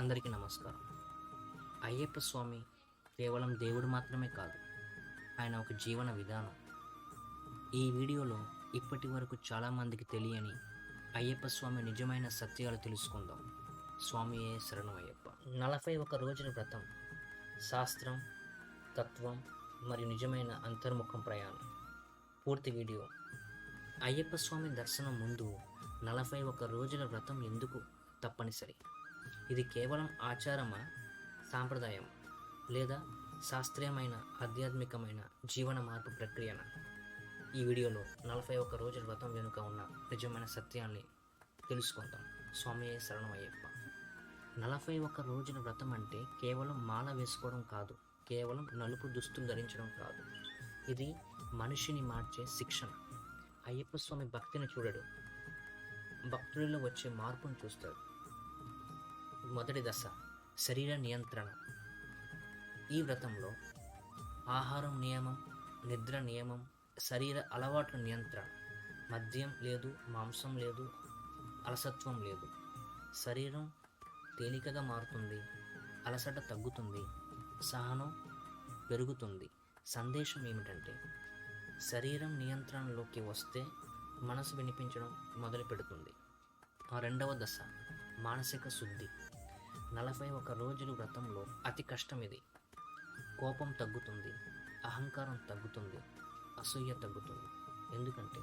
అందరికీ నమస్కారం. అయ్యప్ప స్వామి కేవలం దేవుడు మాత్రమే కాదు ఆయన ఒక జీవన విధానం. ఈ వీడియోలో ఇప్పటి వరకు చాలామందికి తెలియని అయ్యప్ప స్వామి నిజమైన సత్యాలు తెలుసుకుందాం. స్వామియే శరణం అయ్యప్ప. నలభై ఒక రోజుల వ్రతం శాస్త్రం తత్వం మరియు నిజమైన అంతర్ముఖం ప్రయాణం. పూర్తి వీడియో. అయ్యప్ప స్వామి దర్శనం ముందు నలభై ఒక రోజుల వ్రతం ఎందుకు తప్పనిసరి? ఇది కేవలం ఆచారమా? సాంప్రదాయం లేదా శాస్త్రీయమైన ఆధ్యాత్మికమైన జీవన మార్పు ప్రక్రియన? ఈ వీడియోలో నలభై ఒక్క రోజుల వ్రతం వెనుక ఉన్న నిజమైన సత్యాన్ని తెలుసుకుందాం. స్వామియే శరణమయ్యప్ప. నలభై ఒక్క రోజుల వ్రతం అంటే కేవలం మాల వేసుకోవడం కాదు కేవలం నలుపు దుస్తులు ధరించడం కాదు. ఇది మనిషిని మార్చే శిక్షణ. అయ్యప్ప స్వామి భక్తిని చూడడు. భక్తుడిలో వచ్చే మార్పును చూస్తాడు. మొదటి దశ శరీర నియంత్రణ. ఈ వ్రతంలో ఆహారం నియమం నిద్ర నియమం శరీర అలవాట్ల నియంత్రణ. మద్యం లేదు మాంసం లేదు అలసత్వం లేదు. శరీరం తేలికగా మారుతుంది అలసట తగ్గుతుంది సహనం పెరుగుతుంది. సందేశం ఏమిటంటే శరీరం నియంత్రణలోకి వస్తే మనసు వినిపించడం మొదలు పెడుతుంది ఆ రెండవ దశ మానసిక శుద్ధి. నలభై ఒక రోజులు వ్రతంలో అతి కష్టం ఇది. కోపం తగ్గుతుంది అహంకారం తగ్గుతుంది అసూయ తగ్గుతుంది. ఎందుకంటే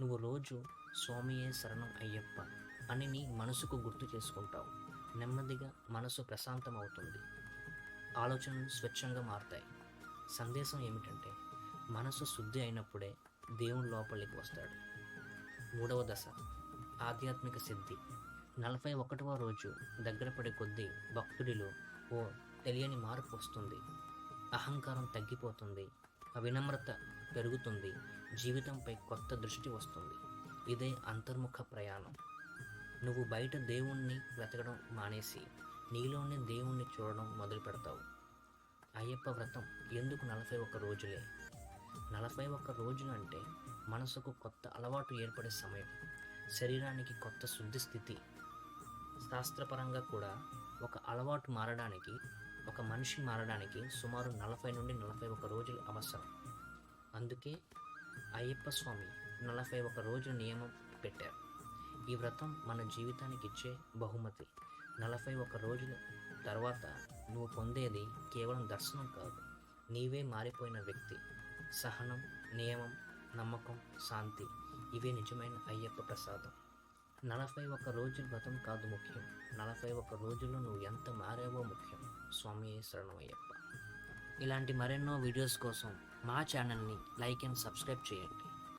నువ్వు రోజు స్వామియే శరణం అయ్యప్ప అని నీ మనసుకు గుర్తు చేసుకుంటావు. నెమ్మదిగా మనసు ప్రశాంతం అవుతుంది ఆలోచనలు స్వచ్ఛంగా మారుతాయి. సందేశం ఏమిటంటే మనసు శుద్ధి అయినప్పుడే దేవుని లోపలికి వస్తాడు. మూడవ దశ ఆధ్యాత్మిక సిద్ధి. నలభై ఒకటవ రోజు దగ్గర పడే కొద్దీ భక్తుడిలో ఓ తెలియని మార్పు వస్తుంది. అహంకారం తగ్గిపోతుంది. వినమ్రత పెరుగుతుంది. జీవితంపై కొత్త దృష్టి వస్తుంది. ఇదే అంతర్ముఖ ప్రయాణం. నువ్వు బయట దేవుణ్ణి వెతకడం మానేసి నీలోనే దేవుణ్ణి చూడడం మొదలు పెడతావు. అయ్యప్ప వ్రతం ఎందుకు నలభై ఒక్క రోజులే? నలభై ఒక్క రోజులు అంటే మనసుకు కొత్త అలవాటు ఏర్పడే సమయం. శరీరానికి కొత్త శుద్ధి స్థితి. శాస్త్రపరంగా కూడా ఒక అలవాటు మారడానికి ఒక మనిషి మారడానికి సుమారు నలభై నుండి నలభై ఒక రోజులు అవసరం. అందుకే అయ్యప్ప స్వామి నలభై ఒక రోజుల నియమం పెట్టారు. ఈ వ్రతం మన జీవితానికి ఇచ్చే బహుమతి. నలభై ఒక రోజుల తర్వాత నువ్వు పొందేది కేవలం దర్శనం కాదు నీవే మారిపోయిన వ్యక్తి. సహనం నియమం నమ్మకం శాంతి ఇవే నిజమైన అయ్యప్ప ప్రసాదం. నలభై ఒక్క రోజులు వ్రతం కాదు ముఖ్యం. నలభై ఒక్క రోజుల్లో నువ్వు ఎంత మారావో ముఖ్యం. స్వామి శరణమయ్యప్ప. ఇలాంటి మరెన్నో వీడియోస్ కోసం మా ఛానల్ని లైక్ అండ్ సబ్స్క్రైబ్ చేయండి.